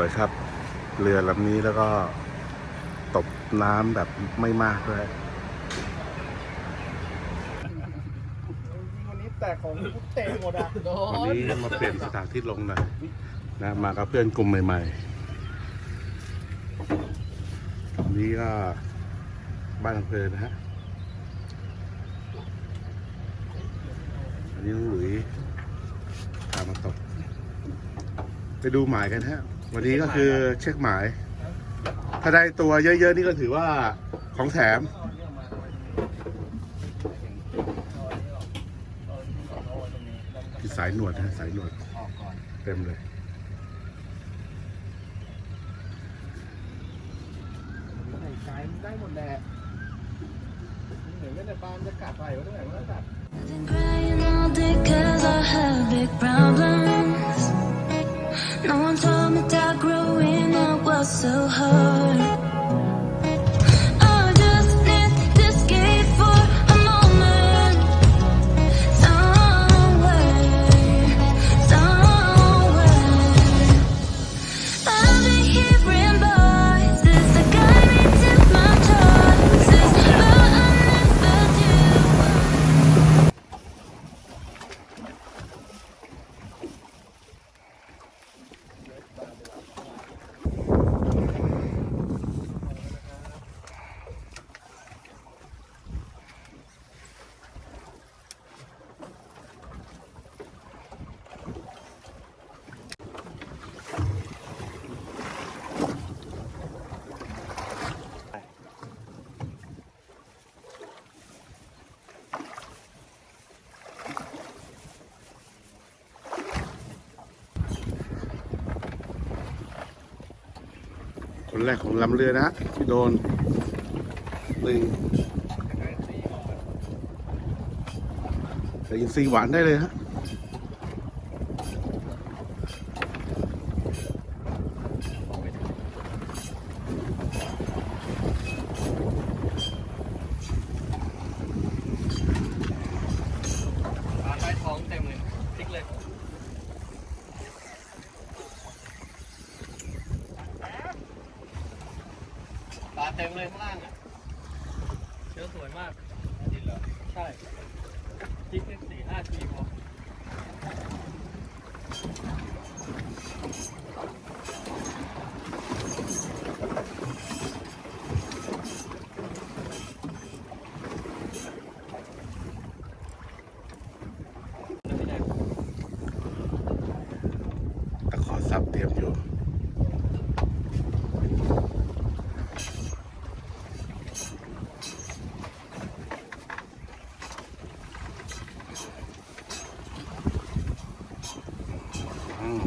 วยครับ เรือลำนี้แล้วก็ตบน้ำแบบไม่มากด้วยวันนี้แต่ของเตะหมดอะโดวันนี้มาเปลี่ยนสถานที่ลงหน่อยนะมากับเพื่อนกลุ่มใหม่ๆวันนี้ก็บ้านอำเภอนะฮะอันนี้น้องหลุยพามาตก ไปดูหมายกันฮะ วันนี้ก็คือเช็คหมาย ถ้าได้ตัวเยอะ ๆ นี่ก็ถือว่าของแถมที่สายหนวดนะสายหนวด เต็มเลยใส่ไก่ได้หมดแหละเหมือนกันแต่ปานจะกัดไปว่าตรงไหนมันก็กัด Been crying all day 'cause I have big problems. No one told so hard. แรกของลำเรือนะที่โดนหนึ่งแต่ยินซีหวานได้เลยฮะ ปลาใต้ท้องเต็มเลยพลิกเลยปลา เต็มเลยข้างล่างอะเชื้อสวยมากจริงเหรอใช่พลิกแค่สี่ห้าทีพอตะขอซับเตรียมอยู่ อืม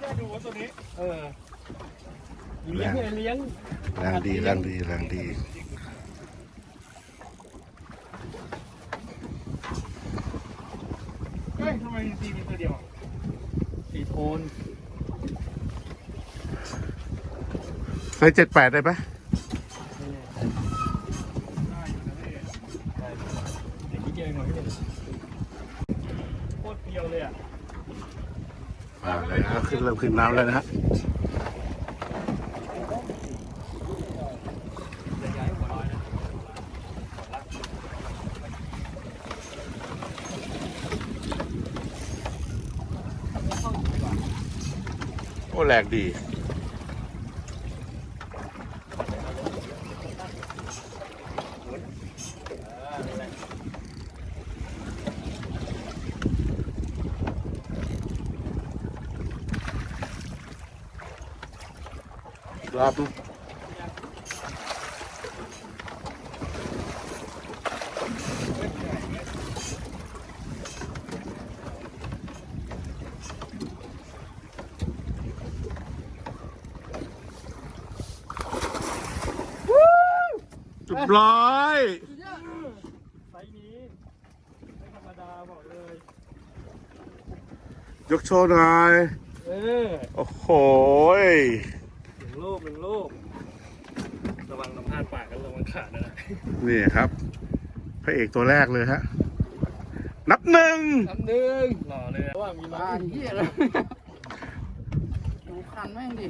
ได้ดูว่าตัวนี้ เออเลี้ยงไงเลี้ยงแรงดีแรงดีแรงดี เฮ้ยทำไมซีมีตัวเดียวอะสีโทนใส่เจ็ดแปดได้ไหมได้อยู่นะพี่ได้เด็กที่เจอหน่อยพี่โคตรเปรียวเลยอะ อ่าเลยนะขึ้นเริ่มขึ้นน้ำแล้วนะฮะจะย้ายหัวลอยนะ โอ้แรงดีรอ บนึงจุดร้อยไซส์นี้ไม่ธรรมดาบอกเลย ยกโชว์หน่อยเออโอ้โหยหนึ่งลูกหนึ่งลูกระวังน้ำพลาดปากกันระวังขาดนะนะนี่ครับพระเอกตัวแรกเลยฮะนับหนึ่งทำหนึ่งหล่อเลยอะว่ามีมาเฮียเลย ดูคันแม่งดิ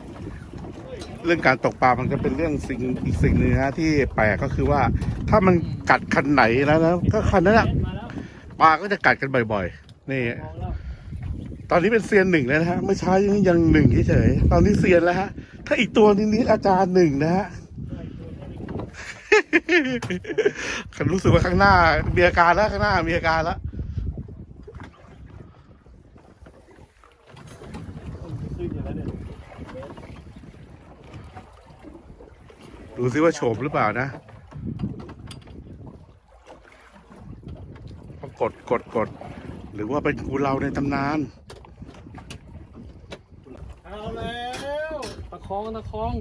เรื่องการตกปลามันจะเป็นเรื่องสิ่งอีกสิ่งหนึ่งนะที่แปลกก็คือว่าถ้ามันกัดคันไหนแล้วนะก็คันนั้นอะมาแล้วปลาก็จะกัดกันบ่อย ๆ นี่มองแล้วตอนนี้เป็นเซียนหนึ่งแล้วนะฮะเมื่อเช้ายังยังหนึ่งเฉยๆตอนนี้เซียนแล้วฮะ ถ้าอีกตัวนี้นี้อาจารย์หนึ่งนะฮะฉันรู้สึกว่าข้างหน้ามีอาการแล้วข้างหน้ามีอาการแล้ว ขึ้นอยู่แล้วเนี่ย ดูซิว่าโฉมหรือเปล่านะต้องกดกดกด หรือว่าเป็นกูเราในตำนาน เอาแล้วตะคองตะคอง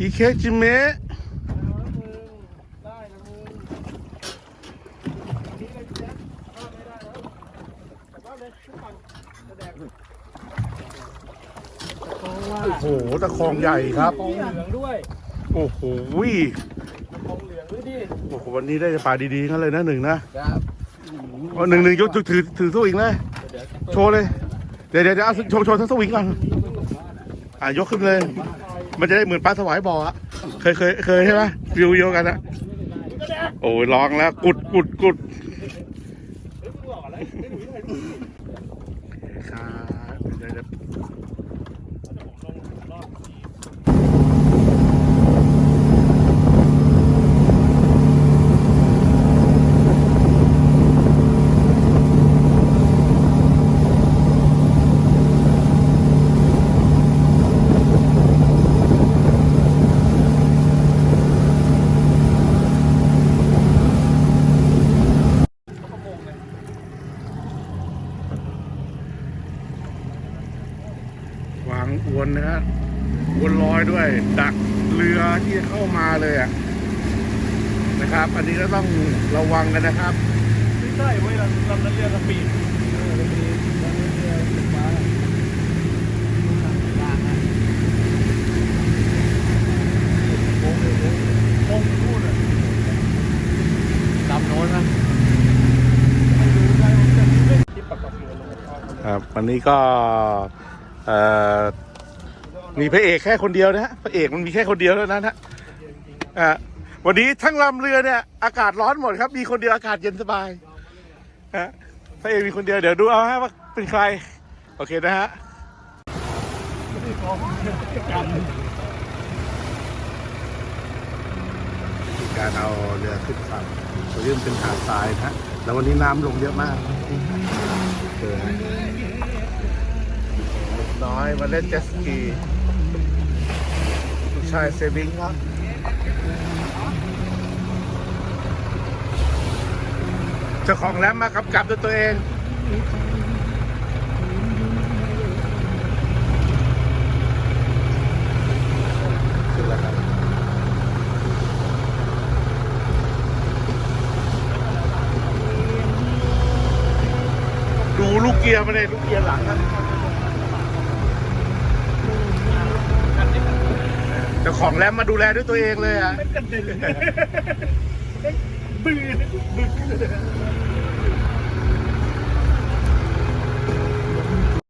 อีเคจิเมะเอาแล้วมึงได้นะมึงนี่เลยแจ๊คเอาไม่ได้แล้วกลับบ้านเลยทุกคนจะแดกตะคองว่าโอ้โหตะคองใหญ่ครับ ตะคองเหลืองด้วย โอ้โหตะคองเหลืองด้วยดิโอ้โหวันนี้ได้ปลาดีๆกันเลยนะหนึ่งนะเอาหนึ่งหนึ่งยกถือถือถือสวิงเลยโชว์เลยเดี๋ยวเดี๋ยวเดี๋ยวเอาโชว์โชว์ทั้งสวิงก่อนอะยกขึ้นเลย มันจะได้เหมือนปลาสวายบ่ออะเคยเคยเคยใช่ไหมวิวเดียวกันอะโอ้ยลองแล้ว กุดกุดกุดครับเดี๋ยวเดี๋ยวางอวนนะฮะอวนลอยด้วย ดักเรือที่จะเข้ามาเลยอะนะครับ อันนี้ก็ต้องระวังกันนะครับไม่ใช่เว้ยลำลำนั้นเรือสปีดเออสปีดลำนั้นเรือสปีดโค้งนู่นอะลำโน้นนะไม่รู้ใช่ผมจะที่ปักกับเรือลงมาครับวันนี้ก็เอ่อ มีพระเอกแค่คนเดียวนะฮะพระเอกมันมีแค่คนเดียวเท่านั้นฮะอ่าวันนี้ทั้งลำเรือเนี่ยอากาศร้อนหมดครับ มีคนเดียวอากาศเย็นสบายฮะพระเอกมีคนเดียวเดี๋ยวดูเอาฮะว่าเป็นใคร โอเคนะฮะการเอาเรือขึ้นฝั่งตัวนี้มันเป็นหาดทรายนะฮะแล้ววันนี้น้ำลงเยอะมากเจอฮะเด็กน้ อยมาเล่นเจ็ตสกีลูกชายเซบิงครับเจ้าของแรมมากำกับด้วยตัวเองดูลูกเกียร์มาเลยลูกเกียร์หลังนะ เจ้าของแรมมาดูแลด้วยตัวเองเลยอะกระเด็นบื้อบึก